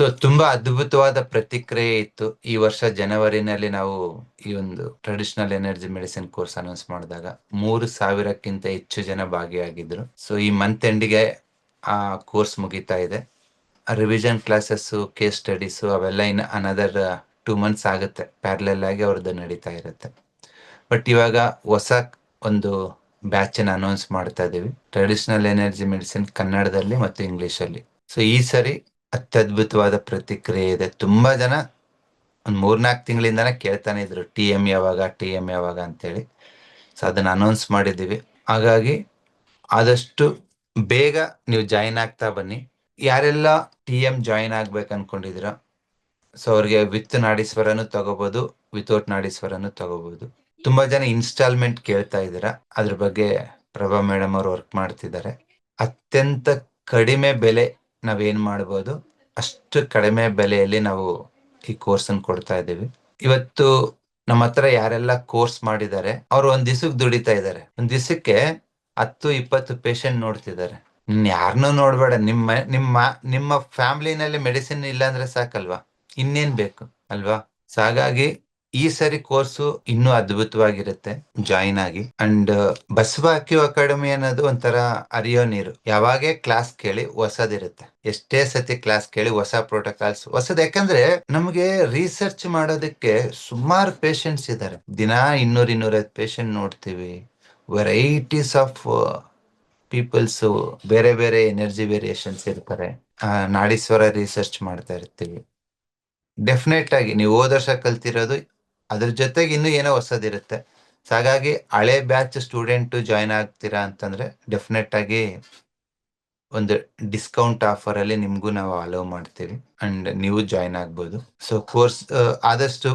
So ತುಂಬಾ ಅದ್ಭುತವಾದ ಪ್ರತಿಕ್ರಿಯೆ ಇತ್ತು ಈ ವರ್ಷ ಜನವರಿನಲ್ಲಿ ನಾವು ಈ ಒಂದು traditional energy medicine course announce ಮಾಡಿದಾಗ. ಮೂರು ಸಾವಿರಕ್ಕಿಂತ ಹೆಚ್ಚು ಜನ ಭಾಗಿಯಾಗಿದ್ರು. ಸೊ ಈ ಮಂತ್ ಎಂಡಿಗೆ ಆ ಕೋರ್ಸ್ ಮುಗಿತಾ ಇದೆ. ರಿವಿಷನ್ ಕ್ಲಾಸಸ್ ಕೇಸ್ ಸ್ಟಡೀಸ್ ಅವೆಲ್ಲ ಇನ್ನು ಅನದರ್ ಟೂ ಮಂತ್ಸ್ ಆಗುತ್ತೆ. ಪ್ಯಾರಲಲ್ ಆಗಿ ಅವ್ರದ್ದು ನಡೀತಾ ಇರುತ್ತೆ. ಬಟ್ ಇವಾಗ ಹೊಸ ಒಂದು ಬ್ಯಾಚ್ ಅನ್ನು ಅನೌನ್ಸ್ ಮಾಡ್ತಾ ಇದೀವಿ. ಟ್ರೆಡಿಷನಲ್ ಎನರ್ಜಿ ಮೆಡಿಸಿನ್ ಕನ್ನಡದಲ್ಲಿ ಮತ್ತು ಇಂಗ್ಲಿಷ್ ಅಲ್ಲಿ. ಸೊ ಈ ಸರಿ ಅತ್ಯದ್ಭುತವಾದ ಪ್ರತಿಕ್ರಿಯೆ ಇದೆ. ತುಂಬಾ ಜನ ಒಂದು ಮೂರ್ನಾಲ್ಕು ತಿಂಗಳಿಂದನೇ ಕೇಳ್ತಾನೆ ಇದ್ರು, ಟಿ ಎಂ ಯಾವಾಗ, ಟಿ ಎಂ ಯಾವಾಗ? ಅಂತೇಳಿ. ಸೊ ಅದನ್ನ ಅನೌನ್ಸ್ ಮಾಡಿದ್ದೀವಿ. ಹಾಗಾಗಿ ಆದಷ್ಟು ಬೇಗ ನೀವು ಜಾಯಿನ್ ಆಗ್ತಾ ಬನ್ನಿ. ಯಾರೆಲ್ಲ ಟಿ ಎಂ ಜಾಯಿನ್ ಆಗ್ಬೇಕು ಅನ್ಕೊಂಡಿದ್ದೀರಾ? ಸೊ ಅವ್ರಿಗೆ ವಿತ್ ನಾಡೀಶ್ವರನು ತಗೋಬಹುದು ವಿತೌಟ್ ನಾಡೀಶ್ವರನು ತಗೋಬಹುದು ತುಂಬಾ ಜನ ಇನ್ಸ್ಟಾಲ್ಮೆಂಟ್ ಕೇಳ್ತಾ ಇದ್ದೀರಾ. ಅದ್ರ ಬಗ್ಗೆ ಪ್ರಭಾ ಮೇಡಮ್ ಅವರು ವರ್ಕ್ ಮಾಡ್ತಿದ್ದಾರೆ. ಅತ್ಯಂತ ಕಡಿಮೆ ಬೆಲೆ ನಾವೇನ್ ಮಾಡ್ಬೋದು? ಅಷ್ಟು ಕಡಿಮೆ ಬೆಲೆಯಲ್ಲಿ ನಾವು ಈ ಕೋರ್ಸ್ ಅನ್ನು ಕೊಡ್ತಾ ಇದ್ದೀವಿ. ಇವತ್ತು ನಮ್ಮ ಹತ್ರ ಯಾರೆಲ್ಲ ಕೋರ್ಸ್ ಮಾಡಿದ್ದಾರೆ, ಅವ್ರು ಒಂದ್ ದಿವಸಕ್ಕೆ ದುಡಿತಾ ಇದ್ದಾರೆ. ಒಂದ್ ದಿವಸಕ್ಕೆ ಹತ್ತು, ಇಪ್ಪತ್ತು ಪೇಷಂಟ್ ನೋಡ್ತಿದ್ದಾರೆ. ಯಾರನ್ನೂ ನೋಡ್ಬೇಡ. ನಿಮ್ಮ ನಿಮ್ಮ ನಿಮ್ಮ ಫ್ಯಾಮಿಲಿನಲ್ಲಿ ಮೆಡಿಸಿನ್ ಇಲ್ಲ ಅಂದ್ರೆ ಸಾಕಲ್ವಾ? ಇನ್ನೇನ್ ಬೇಕು, ಅಲ್ವಾ? ಹಾಗಾಗಿ ಈ ಸರಿ ಕೋರ್ಸು ಇನ್ನೂ ಅದ್ಭುತವಾಗಿರುತ್ತೆ ಜಾಯಿನ್ ಆಗಿ. ಅಂಡ್ ಬಸವ ಅಕ್ಯೂ ಅಕಾಡೆಮಿ ಅನ್ನೋದು ಒಂಥರ ಅರಿಯೋ ನೀರು. ಯಾವಾಗೇ ಕ್ಲಾಸ್ ಕೇಳಿ ಹೊಸದಿರುತ್ತೆ. ಎಷ್ಟೇ ಸತಿ ಕ್ಲಾಸ್ ಕೇಳಿ ಹೊಸ ಪ್ರೋಟೋಕಾಲ್ಸ್ ಹೊಸದ್ ಯಾಕಂದ್ರೆ ನಮಗೆ ರಿಸರ್ಚ್ ಮಾಡೋದಕ್ಕೆ ಸುಮಾರು ಪೇಷಂಟ್ಸ್ ಇದ್ದಾರೆ ದಿನ ಇನ್ನೂರ್ ಇನ್ನೂರೈದು ಪೇಷಂಟ್ ನೋಡ್ತೀವಿ. ವೆರೈಟೀಸ್ ಆಫ್ ಪೀಪಲ್ಸ್ ಬೇರೆ ಬೇರೆ ಎನರ್ಜಿ ವೇರಿಯೇಷನ್ಸ್ ಇರ್ತಾರೆ. ನಾಡೀಶ್ವರ ರಿಸರ್ಚ್ ಮಾಡ್ತಾ ಇರ್ತೀವಿ. ಡೆಫಿನೆಟ್ ಆಗಿ, ನೀವು ಹೋದ ವರ್ಷ ಕಲ್ತಿರೋದು ಅದ್ರ ಜೊತೆಗೆ ಇನ್ನೂ ಏನೋ ಹೊಸದಿರುತ್ತೆ. ಸೊ ಹಾಗಾಗಿ ಹಳೆ ಬ್ಯಾಚ್ ಸ್ಟೂಡೆಂಟ್ ಜಾಯ್ನ್ ಆಗ್ತೀರಾ ಅಂತಂದ್ರೆ ಡೆಫಿನೆಟ್ ಆಗಿ ಒಂದು ಡಿಸ್ಕೌಂಟ್ ಆಫರ್ ಅಲ್ಲಿ ನಿಮ್ಗೂ ನಾವು ಅಲೋ ಮಾಡ್ತೀವಿ ಅಂಡ್ ನೀವು ಜಾಯ್ನ್ ಆಗ್ಬೋದು. ಸೊ ಕೋರ್ಸ್ ಆದಷ್ಟು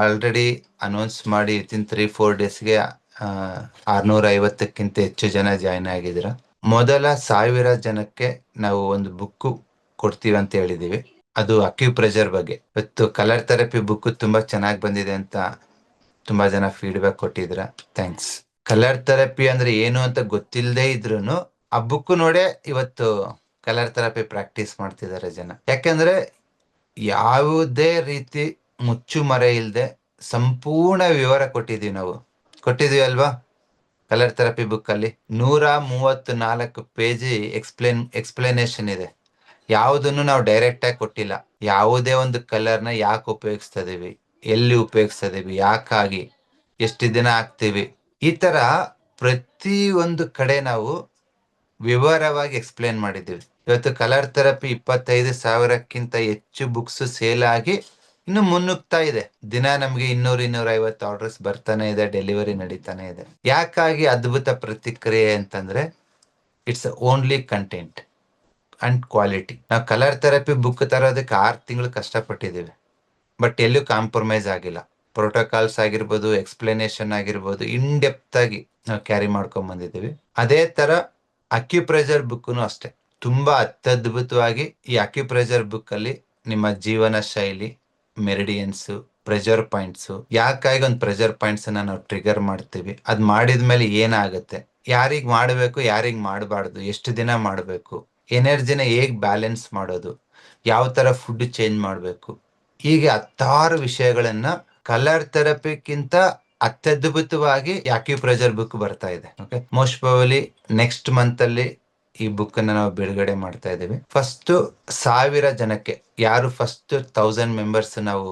ಆಲ್ರೆಡಿ ಅನೌನ್ಸ್ ಮಾಡಿ ವಿತಿನ್ ತ್ರೀ ಫೋರ್ ಡೇಸ್ಗೆ ಆರ್ನೂರ ಐವತ್ತಕ್ಕಿಂತ ಹೆಚ್ಚು ಜನ ಜಾಯ್ನ್ ಆಗಿದ್ರ ಮೊದಲ ಸಾವಿರ ಜನಕ್ಕೆ ನಾವು ಒಂದು ಬುಕ್ ಕೊಡ್ತೀವಿ ಅಂತ ಹೇಳಿದೀವಿ ಅದು ಅಕ್ಯೂಪ್ರೆಷರ್ ಬಗ್ಗೆ. ಇವತ್ತು ಕಲರ್ ಥೆರಪಿ ಬುಕ್ ತುಂಬಾ ಚೆನ್ನಾಗಿ ಬಂದಿದೆ ಅಂತ ತುಂಬಾ ಜನ ಫೀಡ್ಬ್ಯಾಕ್ ಕೊಟ್ಟಿದ್ರ. ಥ್ಯಾಂಕ್ಸ್ ಕಲರ್ ಥೆರಪಿ ಅಂದ್ರೆ ಏನು ಅಂತ ಗೊತ್ತಿಲ್ಲದೆ ಇದ್ರು ಆ ಬುಕ್ ನೋಡೇ ಇವತ್ತು ಕಲರ್ ಥೆರಪಿ ಪ್ರಾಕ್ಟೀಸ್ ಮಾಡ್ತಿದ್ದಾರೆ ಜನ. ಯಾಕೆಂದ್ರೆ ಯಾವುದೇ ರೀತಿ ಮುಚ್ಚು ಮರೆ ಇಲ್ಲದೆ ಸಂಪೂರ್ಣ ವಿವರ ಕೊಟ್ಟಿದೀವಿ ನಾವು. ಕೊಟ್ಟಿದೀವಿ ಅಲ್ವಾ? ಕಲರ್ ಥೆರಪಿ ಬುಕ್ ಅಲ್ಲಿ ನೂರ ಮೂವತ್ತು ನಾಲ್ಕು ಪೇಜಿ ಎಕ್ಸ್ಪ್ಲೇನ್ ಎಕ್ಸ್ಪ್ಲನೇಷನ್ ಇದೆ. ಯಾವುದನ್ನು ನಾವು ಡೈರೆಕ್ಟ್ ಆಗಿ ಕೊಟ್ಟಿಲ್ಲ. ಯಾವುದೇ ಒಂದು ಕಲರ್ನ ಯಾಕೆ ಉಪಯೋಗಿಸ್ತಾ ಇದೀವಿ ಎಲ್ಲಿ ಉಪಯೋಗಿಸ್ತಾ ಇದೀವಿ ಯಾಕಾಗಿ? ಎಷ್ಟು ದಿನ ಹಾಕ್ತೀವಿ? ಈ ತರ ಪ್ರತಿ ಒಂದು ಕಡೆ ನಾವು ವಿವರವಾಗಿ ಎಕ್ಸ್ಪ್ಲೇನ್ ಮಾಡಿದ್ದೀವಿ. ಇವತ್ತು ಕಲರ್ ಥೆರಪಿ ಇಪ್ಪತ್ತೈದು ಸಾವಿರಕ್ಕಿಂತ ಹೆಚ್ಚು ಬುಕ್ಸ್ ಸೇಲ್ ಆಗಿ ಇನ್ನು ಮುನ್ನುಗ್ತಾ ಇದೆ. ದಿನ ನಮ್ಗೆ ಇನ್ನೂರ ಇನ್ನೂರ ಐವತ್ತು ಆರ್ಡರ್ಸ್ ಬರ್ತಾನೆ ಇದೆ ಡೆಲಿವರಿ ನಡೀತಾನೆ ಇದೆ. ಯಾಕಾಗಿ ಅದ್ಭುತ ಪ್ರತಿಕ್ರಿಯೆ ಅಂತಂದ್ರೆ it's only content and quality ನಾವು ಕಲರ್ ಥೆರಪಿ ಬುಕ್ ತರೋದಕ್ಕೆ ಆರು ತಿಂಗಳು ಕಷ್ಟಪಟ್ಟಿದ್ದೀವಿ. ಬಟ್ ಎಲ್ಲೂ ಕಾಂಪ್ರಮೈಸ್ ಆಗಿಲ್ಲ. ಪ್ರೋಟೋಕಾಲ್ಸ್ ಆಗಿರ್ಬೋದು ಎಕ್ಸ್ಪ್ಲನೇಷನ್ ಆಗಿರ್ಬೋದು ಇನ್ ಡೆಪ್ತ್ ಆಗಿ ನಾವು ಕ್ಯಾರಿ ಮಾಡ್ಕೊಂಡ್ ಬಂದಿದ್ದೀವಿ. ಅದೇ ಥರ ಅಕ್ಯುಪ್ರೆಜರ್ ಬುಕ್ನು ಅಷ್ಟೇ. ತುಂಬ ಅತ್ಯದ್ಭುತವಾಗಿ ಈ ಅಕ್ಯುಪ್ರೆಜರ್ ಬುಕ್ ಅಲ್ಲಿ ನಿಮ್ಮ ಜೀವನ ಶೈಲಿ ಮೆರಿಡಿಯನ್ಸ್ ಪ್ರೆಷರ್ ಪಾಯಿಂಟ್ಸ್ ಯಾಕಾಗಿ ಒಂದು ಪ್ರೆಷರ್ ಪಾಯಿಂಟ್ಸ್ ನಾವು ಟ್ರಿಗರ್ ಮಾಡ್ತೀವಿ, ಅದ್ ಮಾಡಿದ್ಮೇಲೆ ಏನಾಗುತ್ತೆ, ಯಾರಿಗ್ ಮಾಡಬೇಕು, ಯಾರಿಗ್ ಮಾಡಬಾರ್ದು, ಎಷ್ಟು ದಿನ ಮಾಡಬೇಕು ಎನರ್ಜಿನ ಹೇಗೆ ಬ್ಯಾಲೆನ್ಸ್ ಮಾಡೋದು, ಯಾವ ಥರ ಫುಡ್ ಚೇಂಜ್ ಮಾಡಬೇಕು, ಹೀಗೆ ಹತ್ತಾರು ವಿಷಯಗಳನ್ನ ಕಲರ್ ಥೆರಪಿಕ್ಕಿಂತ ಅತ್ಯದ್ಭುತವಾಗಿ ಪ್ರೆಷರ್ ಬುಕ್ ಬರ್ತಾ ಇದೆ. Okay most probably next month ಅಲ್ಲಿ ಈ ಬುಕ್ ಅನ್ನ ನಾವು ಬಿಡುಗಡೆ ಮಾಡ್ತಾ ಇದ್ದೀವಿ. ಫಸ್ಟ್ ಸಾವಿರ ಜನಕ್ಕೆ, ಯಾರು ಫಸ್ಟ್ ತೌಸಂಡ್ ಮೆಂಬರ್ಸ್ ನಾವು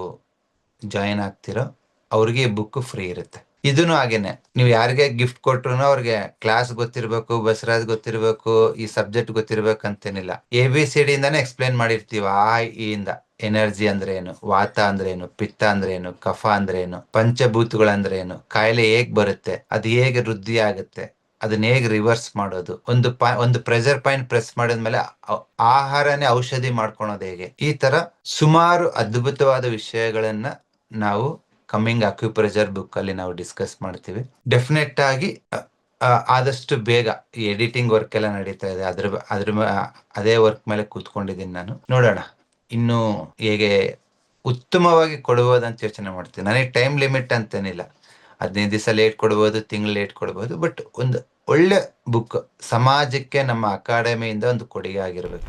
ಜಾಯಿನ್ ಆಗ್ತಿರೋ, ಅವ್ರಿಗೆ ಬುಕ್ ಫ್ರೀ ಇರುತ್ತೆ. ಇದನ್ನು ಹಾಗೇನೆ. ನೀವು ಯಾರಿಗೆ ಗಿಫ್ಟ್ ಕೊಟ್ರು ಅವ್ರಿಗೆ ಕ್ಲಾಸ್ ಗೊತ್ತಿರ್ಬೇಕು ಬಸರಾಜ್ ಗೊತ್ತಿರ್ಬೇಕು, ಈ ಸಬ್ಜೆಕ್ಟ್ ಗೊತ್ತಿರ್ಬೇಕು ಅಂತೇನಿಲ್ಲ. ಎ ಬಿ ಸಿ ಡಿ ಇಂದಾನೆ ಎಕ್ಸ್ಪ್ಲೇನ್ ಮಾಡಿರ್ತೀವಿ. ಆ ಇಂದ. ಎನರ್ಜಿ ಅಂದ್ರೆ ಏನು ವಾತ ಅಂದ್ರೆ ಏನು ಪಿತ್ತ ಅಂದ್ರೆ ಏನು ಕಫ ಅಂದ್ರೆ ಏನು ಪಂಚಭೂತಗಳಂದ್ರೆ ಏನು ಕಾಯಿಲೆ ಹೇಗ್ ಬರುತ್ತೆ, ಅದು ಹೇಗೆ ವೃದ್ಧಿ ಆಗುತ್ತೆ, ಅದನ್ನ ಹೇಗೆ ರಿವರ್ಸ್ ಮಾಡೋದು, ಒಂದು ಒಂದು ಪ್ರೆಷರ್ ಪಾಯಿಂಟ್ ಪ್ರೆಸ್ ಮಾಡಿದ್ಮೇಲೆ ಆಹಾರನೇ ಔಷಧಿ ಮಾಡ್ಕೊಳೋದು ಹೇಗೆ. ಈ ತರ ಸುಮಾರು ಅದ್ಭುತವಾದ ವಿಷಯಗಳನ್ನ ನಾವು ಕಮ್ಮಿಂಗ್ ಅಕ್ಯುಪ್ರೆಷರ್ ಬುಕ್ ಅಲ್ಲಿ ನಾವು ಡಿಸ್ಕಸ್ ಮಾಡ್ತೀವಿ. ಡೆಫಿನೆಟ್ ಆಗಿ ಆದಷ್ಟು ಬೇಗ ಈ ಎಡಿಟಿಂಗ್ ವರ್ಕ್ ಎಲ್ಲ ನಡೀತಾ ಇದೆ. ಅದ್ರ ಅದ್ರ ಅದೇ ವರ್ಕ್ ಮೇಲೆ ಕೂತ್ಕೊಂಡಿದ್ದೀನಿ ನಾನು. ನೋಡೋಣ. ಇನ್ನು ಹೇಗೆ ಉತ್ತಮವಾಗಿ ಕೊಡ್ಬೋದಂತ ಯೋಚನೆ ಮಾಡ್ತೀನಿ. ನನಗೆ ಟೈಮ್ ಲಿಮಿಟ್ ಅಂತೇನಿಲ್ಲ. ಹದಿನೈದು ದಿವಸ ಲೇಟ್ ಕೊಡ್ಬೋದು, ತಿಂಗಳು ಲೇಟ್ ಕೊಡ್ಬೋದು ಬಟ್ ಒಂದು ಒಳ್ಳೆ ಬುಕ್ ಸಮಾಜಕ್ಕೆ ನಮ್ಮ ಅಕಾಡೆಮಿಯಿಂದ ಒಂದು ಕೊಡುಗೆ ಆಗಿರ್ಬೇಕು.